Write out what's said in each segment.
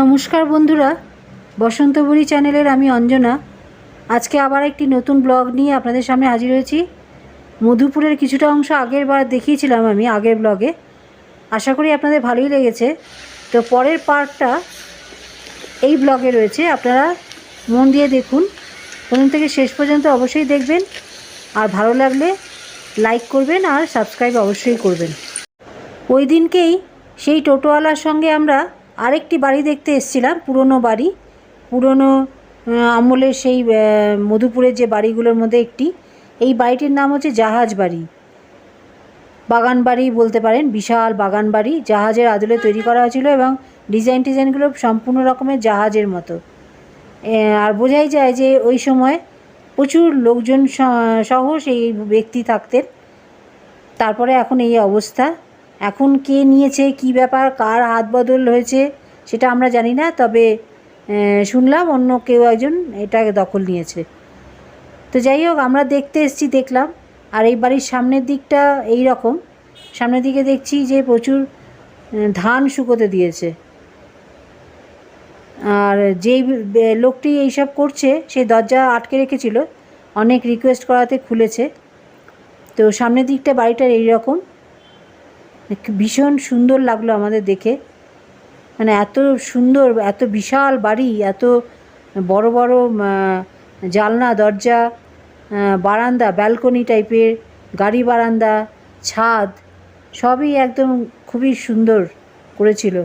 নমস্কার বন্ধুরা বসন্তবরী চ্যানেলের আমি অঞ্জনা। আজকে আবার একটি নতুন ব্লগ নিয়ে আপনাদের সামনে হাজির হয়েছি। মধুপুরের কিছুটা অংশ আগের বার দেখিয়েছিলাম আমি আগের ব্লগে। আশা করি আপনাদের ভালোই লেগেছে। তো পরের পার্টটা এই ব্লগে রয়েছে, আপনারা মন দিয়ে দেখুন। প্রথম থেকে শেষ পর্যন্ত অবশ্যই দেখবেন। আর ভালো লাগলে লাইক করবেন আর সাবস্ক্রাইব অবশ্যই করবেন। ওই দিনকেই সেই টোটোওয়ালার সঙ্গে আমরা আরেকটি বাড়ি দেখতে এসছিলাম, পুরনো বাড়ি। পুরনো আমলের সেই মধুপুরের যে বাড়িগুলোর মধ্যে একটি। এই বাড়িটির নাম হচ্ছে জাহাজ বাড়ি। বাগান বাড়ি বলতে পারেন, বিশাল বাগান বাড়ি। জাহাজের আদলে তৈরি করা হয়েছিল এবং ডিজাইন টিজাইনগুলো সম্পূর্ণ রকমের জাহাজের মতো। আর বোঝাই যায় যে ওই সময় প্রচুর লোকজন সহ সেই ব্যক্তি থাকতেন। তারপরে এখন এই অবস্থা। এখন কে নিয়েছে, কি ব্যাপার, কার হাত বদল হয়েছে, সেটা আমরা জানি না, তবে শুনলাম অন্য কেউ একজন এটা দখল নিয়েছে। তো যাই হোক, আমরা দেখতে এসেছি, দেখলাম, আর এই বাড়ির সামনের দিকটা এই রকম। সামনের দিকে দেখছি যে প্রচুর ধান শুকোতে দিয়েছে। আর যেই লোকটি এইসব করছে সেই দরজা আটকে রেখেছিল, অনেক রিকোয়েস্ট করাতে খুলেছে। তো সামনের দিকটা বাড়িটার এই রকম। ভীষণ সুন্দর লাগল আমাদের দেখে। মানে এত সুন্দর, এত বিশাল বাড়ি, এত বড় বড় জানলা দরজা বারান্দা, ব্যালকনি টাইপের, গাড়ি বারান্দা, ছাদ, সবই একদম খুবই সুন্দর করেছিল।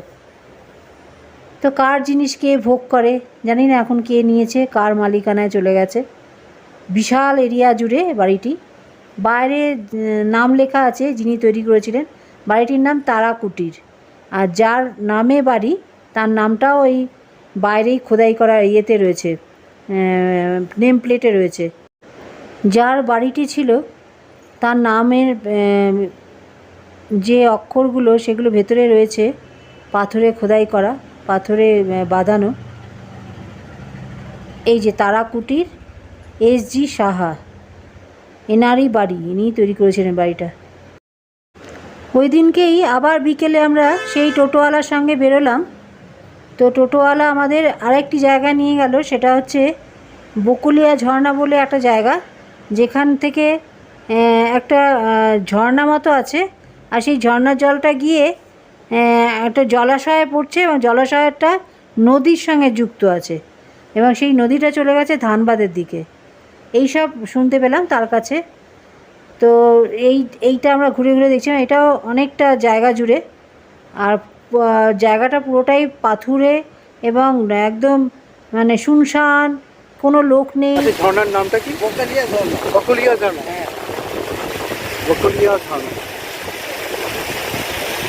তো কার জিনিস কে ভোগ করে, জানি না এখন কে নিয়েছে, কার মালিকানায় চলে গেছে। বিশাল এরিয়া জুড়ে বাড়িটি। বাইরে নাম লেখা আছে যিনি তৈরি করেছিলেন। বাড়িটির নাম তারা কুটির আর যার নামে বাড়ি, তার নামটাও ওই বাইরেই খোদাই করা ইয়েতে রয়েছে নেম প্লেটে রয়েছে। যার বাড়িটি ছিল, তার নামের যে অক্ষরগুলো, সেগুলো ভেতরে রয়েছে, পাথরে খোদাই করা, পাথরে বাঁধানো। এই যে তারা কুটির এস জি সাহা, এনারই বাড়ি, ইনিই তৈরি করেছিলেন বাড়িটা। ওই দিনকেই আবার বিকেলে আমরা সেই টোটোওয়ালার সঙ্গে বেরোলাম। তো টোটোওয়ালা আমাদের আরেকটি জায়গা নিয়ে গেল, সেটা হচ্ছে বকুলিয়া ঝর্ণা বলে একটা জায়গা, যেখান থেকে একটা ঝর্ণা মতো আছে। আর সেই ঝর্ণার জলটা গিয়ে একটা জলাশয়ে পড়ছে এবং জলাশয়টা নদীর সঙ্গে যুক্ত আছে এবং সেই নদীটা চলে গেছে ধানবাদের দিকে। এইসব শুনতে পেলাম, তার কাছে তো এই এইটা আমরা ঘুরে ঘুরে দেখছিলাম এটাও অনেকটা জায়গা জুড়ে। আর জায়গাটা পুরোটাই পাথুরে এবং একদম মানে শুনশান কোনো লোক নেই। আচ্ছা ঝর্ণার নামটা কি? বকালিয়া ঝর্ণা। বকলিয়া ঝর্ণা। হ্যাঁ। বকলিয়া ঝর্ণা।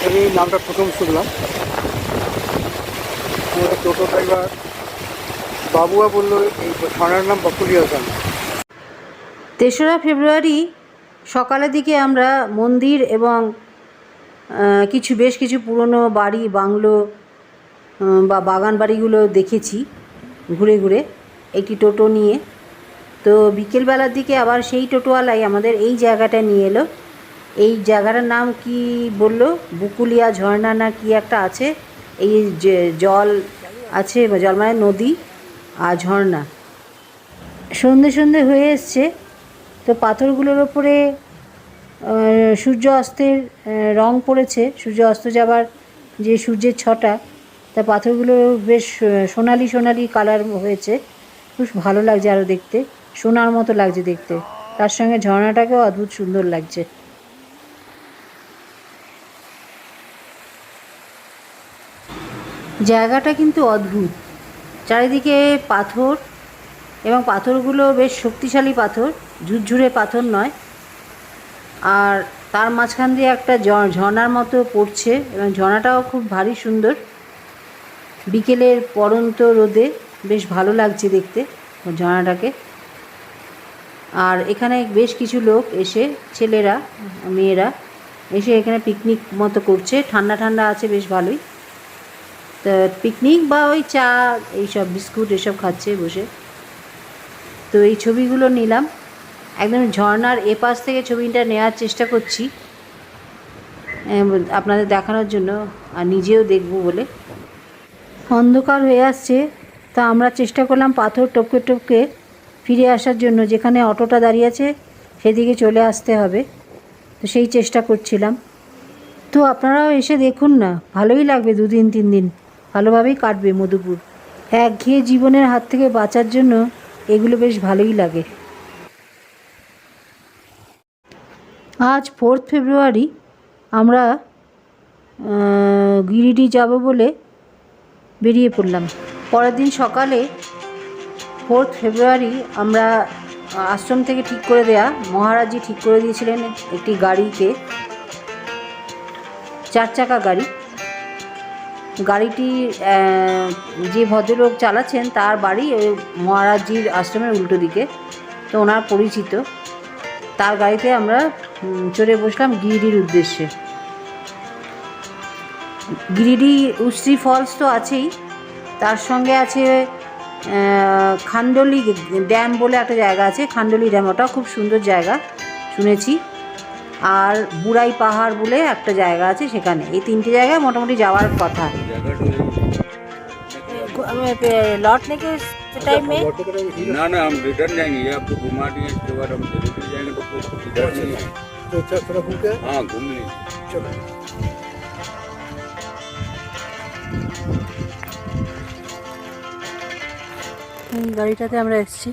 আমি নামটা প্রথম শুনলাম। আমাদের টোটো ড্রাইভার বাবুয়া বলল এই ঝর্ণার নাম বকলিয়া ঝর্ণা। তেসরা ফেব্রুয়ারি সকালের দিকে আমরা মন্দির এবং কিছু বেশ কিছু পুরনো বাড়ি, বাংলো বা বাগান বাড়িগুলো দেখেছি ঘুরে ঘুরে, একটি টোটো নিয়ে। তো বিকেলবেলার দিকে আবার সেই টোটোওয়ালাই আমাদের এই জায়গাটা নিয়ে এলো। এই জায়গাটার নাম কি বলল? বুকুলিয়া ঝর্ণা না কি একটা আছে? এই যে জল আছে জল মানে নদী আর ঝর্ণা। সন্ধে সন্ধে হয়ে এসছে। তো পাথরগুলোর ওপরে সূর্য অস্তের রং পড়েছে। সূর্য অস্ত যাবার যে সূর্যের ছটা, তা পাথরগুলো বেশ সোনালি সোনালি কালার হয়েছে। খুব ভালো লাগছে আরও দেখতে। সোনার মতো লাগছে দেখতে। তার সঙ্গে ঝর্ণাটাকেও অদ্ভুত সুন্দর লাগছে। জায়গাটা কিন্তু অদ্ভুত। চারিদিকে পাথর এবং পাথরগুলো বেশ শক্তিশালী পাথর, ঝুরঝুরে পাথর নয়। আর তার মাঝখান দিয়ে একটা ঝর্ণার মতো পড়ছে এবং ঝর্ণাটাও খুব ভারী সুন্দর। বিকেলের পরন্ত রোদে বেশ ভালো লাগছে দেখতে ঝর্ণাটাকে। আর এখানে বেশ কিছু লোক এসে, ছেলেরা, মেয়েরা এসে এখানে পিকনিক মতো করছে। ঠান্ডা ঠান্ডা আছে বেশ ভালোই। তো পিকনিক বা ওই চা, এইসব, বিস্কুট এসব খাচ্ছে বসে। তো এই ছবিগুলো নিলাম। একদম ঝর্ণার এপাশ থেকে ছবিটা নেওয়ার চেষ্টা করছি। আপনাদের দেখানোর জন্য আর নিজেও দেখব বলে। অন্ধকার হয়ে আসছে, তা আমরা চেষ্টা করলাম পাথর টপকে টপকে ফিরে আসার জন্য। যেখানে অটোটা দাঁড়িয়ে আছে, সেদিকে চলে আসতে হবে। তো সেই চেষ্টা করছিলাম। তো আপনারাও এসে দেখুন না, ভালোই লাগবে দুদিন, তিন দিন। ভালোভাবেই কাটবে মধুপুর। একঘেয়ে জীবনের হাত থেকে বাঁচার জন্য এগুলো বেশ ভালোই লাগে। আজ ফোর্থ ফেব্রুয়ারি আমরা গিরিডি যাব বলে বেরিয়ে পড়লাম। পরের দিন সকালে ফোর্থ ফেব্রুয়ারি আমরা আশ্রম থেকে ঠিক করে দেয়া মহারাজজি ঠিক করে দিয়েছিলেন একটি গাড়িকে। চার চাকা গাড়ি। গাড়িটি যে ভদ্রলোক চালাচ্ছেন তার বাড়ি ওই মহারাজজির আশ্রমের উল্টো দিকে। তো ওনার পরিচিত। তার গাড়িতে আমরা চড়ে বসলাম গিরিডির উদ্দেশ্যে। গিরিডি উশ্রী ফলস তো আছেই। তার সঙ্গে আছে খান্ডলি ড্যাম বলে একটা জায়গা আছে। খান্ডলি ড্যাম, ওটাও খুব সুন্দর জায়গা। শুনেছি। আর বুড়াই পাহাড় বলে একটা জায়গা আছে সেখানে এই তিনটে জায়গায় মোটামুটি যাওয়ার কথা लौटने के टाइम में ना ना हम रिटर्न जाएंगे ये आपको घुमा दिए इसके बाद हम रिटर्न जाएंगे तो फिर इधर नहीं है তো চল তোরা ঘুরতে আয়। हाँ घूम लेंगे চলো এই গাড়িটাতে আমরা এসেছি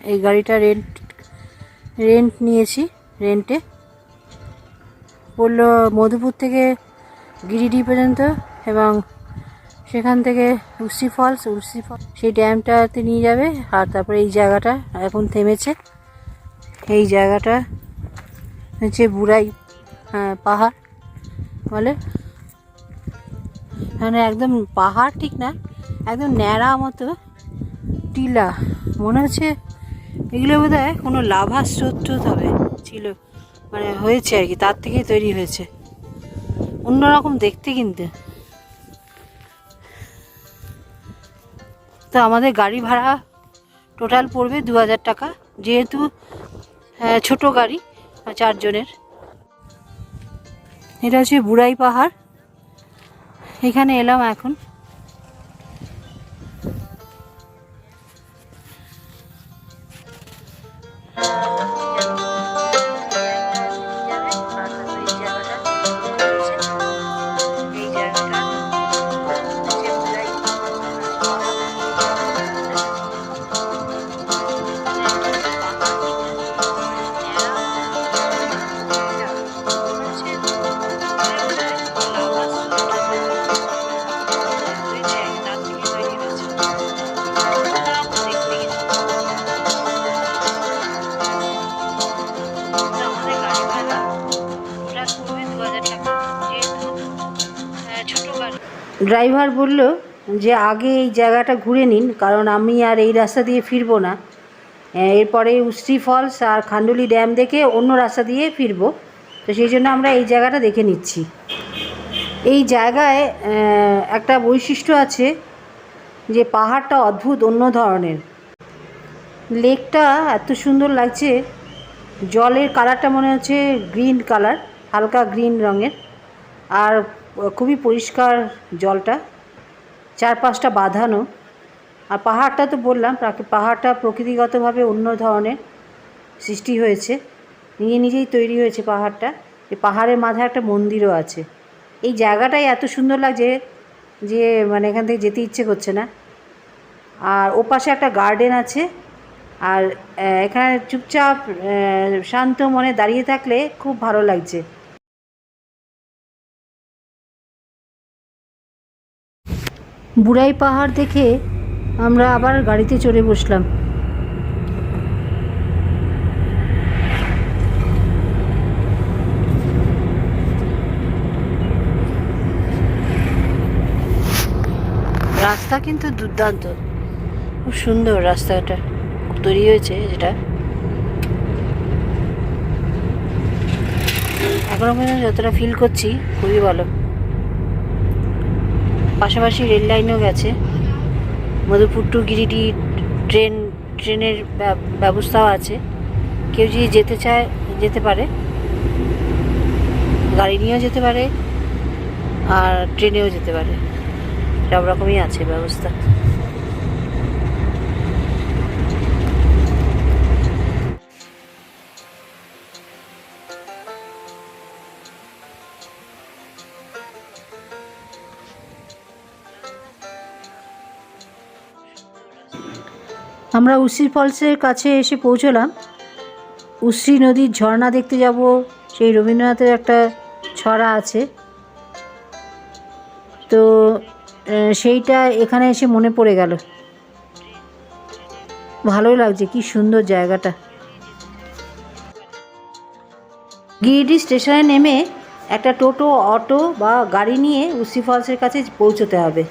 এই গাড়িটা রেন্ট রেন্ট নিয়েছি রেন্টে বলল মধুপুর থেকে গিরিডি পর্যন্ত এবং সেখান থেকে উসি ফলস উসি ফলস সেই ড্যামটাতে নিয়ে যাবে আর তারপরে এই জায়গাটা এখন থেমেছে। এই জায়গাটা হচ্ছে বুড়াই হ্যাঁ পাহাড় বলে। মানে একদম পাহাড় ঠিক না, একদম ন্যাড়া মতো টিলা। মনে হচ্ছে এগুলো বোধ হয় কোনো লাভা স্রোত হবে ছিল। মানে হয়েছে আর কি তার থেকেই তৈরি হয়েছে। অন্যরকম দেখতে কিন্তু। তো আমাদের গাড়ি ভাড়া টোটাল পড়বে দু হাজার টাকা যেহেতু আহ, ছোট গাড়ি চারজনের। এটা হচ্ছে বুড়াই পাহাড়। এখানে এলাম এখন। ড্রাইভার বলল যে আগে এই জায়গাটা ঘুরে নিন, কারণ আমি আর এই রাস্তা দিয়ে ফিরবো না। এরপরে উস্ত্রি ফলস আর খান্ডুলি ড্যাম দেখে অন্য রাস্তা দিয়ে ফিরবো। তো সেই জন্য আমরা এই জায়গাটা দেখে নিচ্ছি। এই জায়গায় একটা বৈশিষ্ট্য আছে যে পাহাড়টা অদ্ভুত, অন্য ধরনের। লেকটা এত সুন্দর লাগছে, জলের কালারটা মনে হচ্ছে গ্রিন কালার, হালকা গ্রিন রঙের। আর খুবই পরিষ্কার জলটা, চারপাশটা বাঁধানো। আর পাহাড়টা তো বললাম পাহাড়টা প্রকৃতিগতভাবে অন্য ধরনের সৃষ্টি হয়েছে। নিজে নিজেই তৈরি হয়েছে পাহাড়টা। এই পাহাড়ের মাথায় একটা মন্দিরও আছে। এই জায়গাটাই এত সুন্দর লাগছে যে মানে এখান থেকে যেতে ইচ্ছে করছে না। আর ওপাশে একটা গার্ডেন আছে। আর এখানে চুপচাপ শান্ত মনে দাঁড়িয়ে থাকলে খুব ভালো লাগছে। বুড়াই পাহাড় দেখে আমরা আবার গাড়িতে চড়ে বসলাম। রাস্তা কিন্তু দুর্দান্ত। খুব সুন্দর রাস্তাটা। তৈরি হয়েছে যেটা। এখনও পর্যন্ত যতটা ফিল করছি, খুবই ভালো। পাশাপাশি রেল লাইনও গেছে। মধুপুর টু গিরিডি ট্রেন, ট্রেনের ব্যবস্থাও আছে। কেউ যদি যেতে চায়, যেতে পারে। গাড়ি নিয়েও যেতে পারে, আর ট্রেনেও যেতে পারে। সব রকমই আছে ব্যবস্থা। আমরা উশ্রী ফলসের কাছে এসে পৌঁছলাম। উশ্রী নদীর ঝর্ণা দেখতে যাব, সেই রবীন্দ্রনাথের একটা ছড়া আছে। তো সেইটা এখানে এসে মনে পড়ে গেল। ভালোই লাগছে, কি সুন্দর জায়গাটা। গিরিডি স্টেশনে নেমে একটা টোটো, অটো বা গাড়ি নিয়ে উসি ফলসের কাছে পৌঁছতে হবে।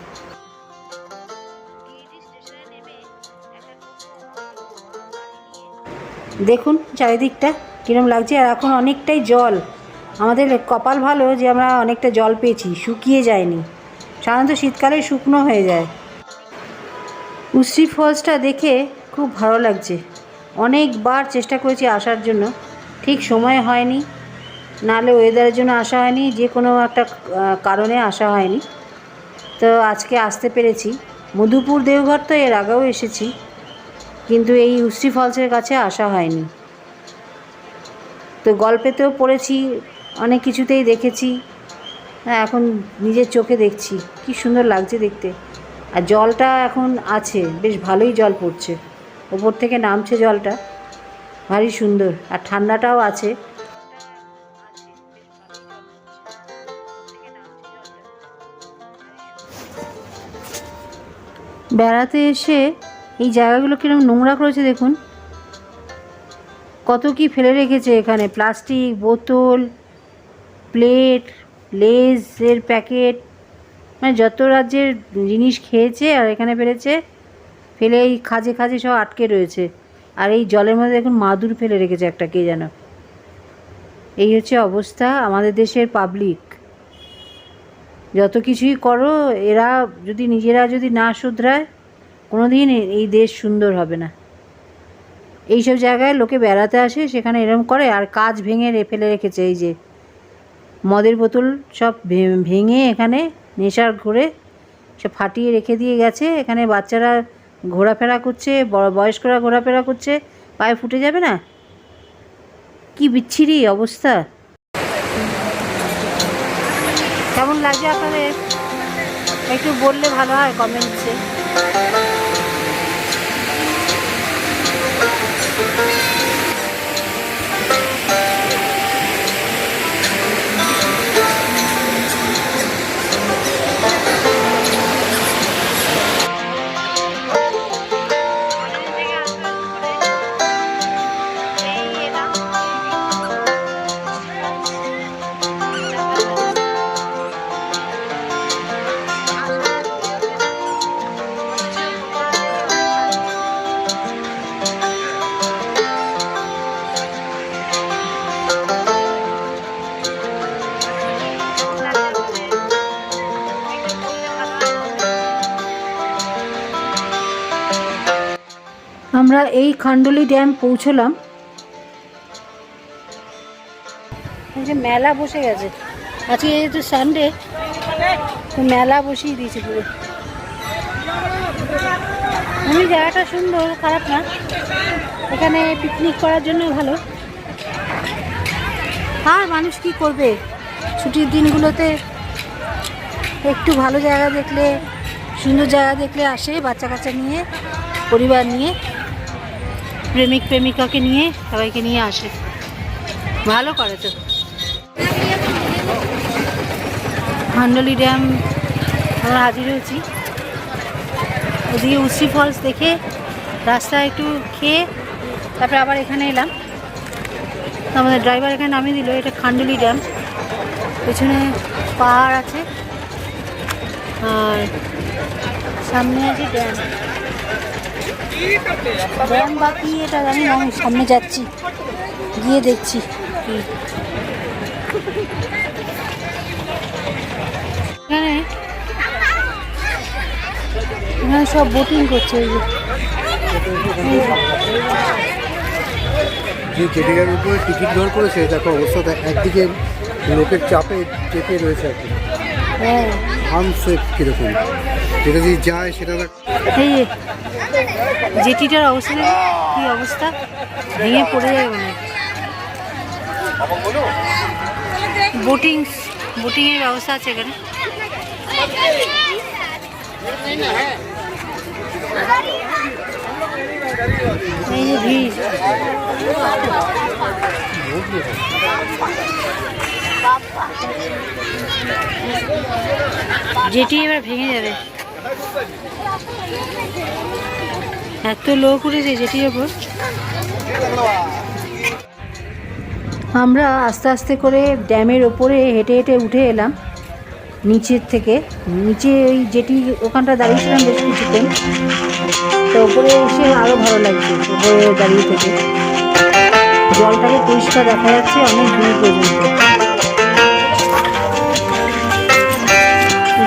দেখুন চারিদিকটা কিরম লাগছে। আর এখন অনেকটাই জল। আমাদের কপাল ভালো যে আমরা অনেকটা জল পেয়েছি, শুকিয়ে যায়নি। সাধারণত শীতকালে শুকনো হয়ে যায়। উশ্রী ফলসটা দেখে খুব ভালো লাগছে। অনেকবার চেষ্টা করেছি আসার জন্য। ঠিক সময় হয়নি। নাহলে ওয়েদারের জন্য আসা হয়নি। যে কোনো একটা কারণে আসা হয়নি। তো আজকে আসতে পেরেছি। মধুপুর দেওঘর তো এর আগেও এসেছি। কিন্তু এই উশ্রী ফলসের কাছে আসা হয়নি। তো গল্পেতেও পড়েছি, অনেক কিছুতেই দেখেছি। হ্যাঁ এখন নিজের চোখে দেখছি, কি সুন্দর লাগছে দেখতে। আর জলটা এখন আছে, বেশ ভালোই জল পড়ছে। ওপর থেকে নামছে জলটা, ভারী সুন্দর। আর ঠান্ডাটাও আছে। বেড়াতে এসে এই জায়গাগুলো কীরকম নোংরা করেছে দেখুন। কত কি ফেলে রেখেছে এখানে, প্লাস্টিক, বোতল, প্লেট, লেজের প্যাকেট মানে যত রাজ্যের জিনিস খেয়েছে আর এখানে ফেলেছে ফেলে এই খাজে খাজে সব আটকে রয়েছে। আর এই জলের মধ্যে দেখুন মাদুর ফেলে রেখেছে একটা, কে যেন এই হচ্ছে অবস্থা আমাদের দেশের পাবলিক যত কিছুই করো, এরা যদি নিজেরা যদি না শুধরায় কোনো দিন এই দেশ সুন্দর হবে না। এইসব জায়গায় লোকে বেড়াতে আসে, সেখানে এরম করে, আর কাজ ভেঙে ফেলে রেখেছে এই যে মদের বোতল সব ভেঙে এখানে নেশার ঘুরে সব ফাটিয়ে রেখে দিয়ে গেছে। এখানে বাচ্চারা ঘোরাফেরা করছে, বড় বয়স্করা ঘোরাফেরা করছে, পায়ে ফুটে যাবে না? কি বিচ্ছিরি অবস্থা। কেমন লাগছে আপনাদের? একটু বললে ভালো হয় কমেন্টসে। আমরা এই খান্ডলি ড্যাম পৌঁছলাম। যে মেলা বসে গেছে। আজকে যেহেতু সানডে মেলা বসিয়ে দিয়েছে পুরো। আমি জায়গাটা সুন্দর, খারাপ না। এখানে পিকনিক করার জন্য ভালো। আর মানুষ কি করবে? ছুটির দিনগুলোতে একটু ভালো জায়গা দেখলে, সুন্দর জায়গা দেখলে আসে বাচ্চা কাচ্চা নিয়ে, পরিবার নিয়ে। প্রেমিক প্রেমিকাকে নিয়ে সবাইকে নিয়ে আসে। ভালো করে তো। হান্ডলি ড্যাম আমরা হাজির হয়েছি। ওদিকে উসি ফলস দেখে রাস্তায় একটু খেয়ে তারপরে আবার এখানে এলাম। আমাদের ড্রাইভার এখানে নামিয়ে দিল, এটা খান্ডুলি ড্যাম। পেছনে পাহাড় আছে। আর সামনে আছে ড্যাম। ড্যাম বা কি এটা জানি না আমি সামনে যাচ্ছি। গিয়ে দেখছি কি। এখানে এখানে সব বোটিং করছে এই যে। যে উপরে টিকিট ঘর করেছে। দেখো অবস্থা দেখ- একদিকে লোকের চাপে চেপে রয়েছে আর কি। হ্যাঁ। আনসেফ কীরকম। যেটা যদি যায় সেটা দেখ এই জেটিটার অবস্থা কি অবস্থা? ভেঙে পড়ে যাবে মনে। বোটিং বোটিংয়ের ব্যবস্থা আছে এখানে। ভিড়। যেটি এবার ভেঙে যাবে। এত লোক উঠেছে যেটির ওপর আমরা আস্তে আস্তে করে ড্যামের ওপরে হেঁটে হেঁটে উঠে এলাম। নিচের থেকে, নিচে ওই যেটি ওখানটা দাঁড়িয়েছিলাম বেশ কিছুক্ষণ। তো ওপরে এসে আরও ভালো লাগছে, ওপরে দাঁড়িয়ে থেকে। জলটাকে পরিষ্কার দেখা যাচ্ছে অনেক দূর পর্যন্ত।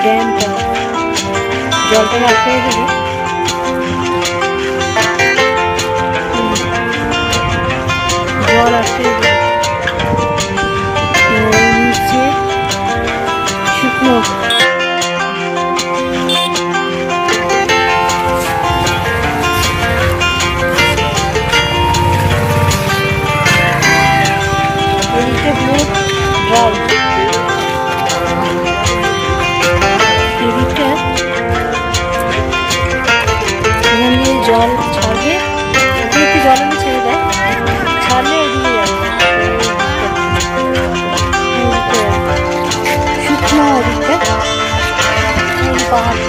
ড্যামটা জলটাকে আটকে রেখেছে জল আসছে নিচে এদিকে এই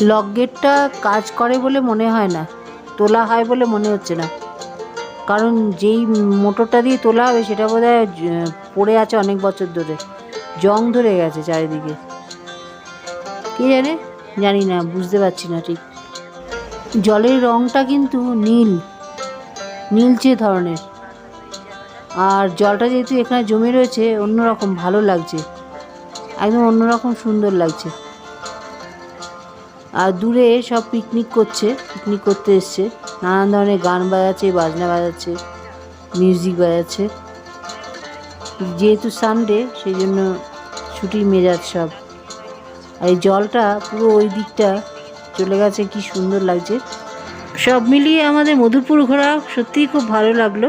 লক গেটটা কাজ করে বলে মনে হয় না, তোলা হয় বলে মনে হচ্ছে না। কারণ যেই মোটরটা দিয়ে তোলা হবে সেটা বোধ হয় পড়ে আছে অনেক বছর ধরে, জং ধরে গেছে চারিদিকে। কে জানে? জানি না, বুঝতে পারছি না ঠিক। জলের রঙটা কিন্তু নীল নীলচে ধরনের। আর জলটা যেহেতু এখানে জমে রয়েছে, অন্যরকম ভালো লাগছে। একদম অন্যরকম সুন্দর লাগছে। আর দূরে সব পিকনিক করছে পিকনিক করতে এসছে। নানান ধরনের গান বাজাচ্ছে, বাজনা বাজাচ্ছে মিউজিক বাজাচ্ছে। যেহেতু সানডে সেই জন্য ছুটির মেজাজ সব। আর এই জলটা পুরো ওই দিকটা চলে গেছে, কি সুন্দর লাগছে। সব মিলিয়ে আমাদের মধুপুর ঘোরা সত্যিই খুব ভালো লাগল।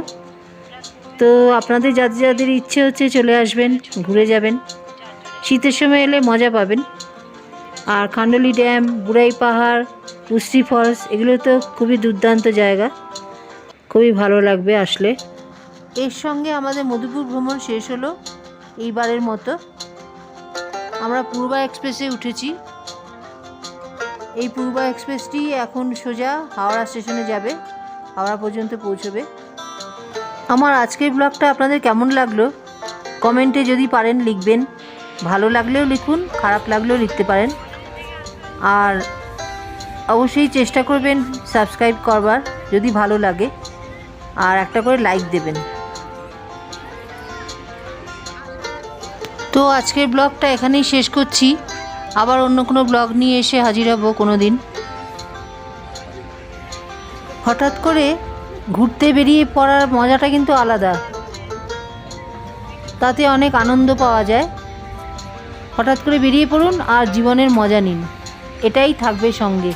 তো আপনাদের যাদের যাদের ইচ্ছে হচ্ছে চলে আসবেন, ঘুরে যাবেন। শীতের সময় এলে মজা পাবেন। আর খান্ডলি ড্যাম, বুড়াই পাহাড় পুষ্টি ফলস, এগুলো তো খুবই দুর্দান্ত জায়গা। খুবই ভালো লাগবে আসলে। এর সঙ্গে আমাদের মধুপুর ভ্রমণ শেষ হলো এইবারের মতো। আমরা পূর্বা এক্সপ্রেসে উঠেছি। এই পূর্বা এক্সপ্রেসটি এখন সোজা হাওড়া স্টেশনে যাবে, হাওড়া পর্যন্ত পৌঁছবে। আমার আজকের ব্লগটা আপনাদের কেমন লাগল? কমেন্টে যদি পারেন লিখবেন। ভালো লাগলেও লিখুন, খারাপ লাগলেও লিখতে পারেন। আর অবশ্যই চেষ্টা করবেন সাবস্ক্রাইব করবার, যদি ভালো লাগে। আর একটা করে লাইক দেবেন। তো আজকের ব্লগটা এখানেই শেষ করছি। আবার অন্য কোনো ব্লগ নিয়ে এসে হাজির হব কোনো দিন হঠাৎ করে ঘুরতে বেরিয়ে পড়ার মজাটা কিন্তু আলাদা। তাতে অনেক আনন্দ পাওয়া যায়। হঠাৎ করে বেরিয়ে পড়ুন আর জীবনের মজা নিন। এটাই থাকবে সঙ্গে।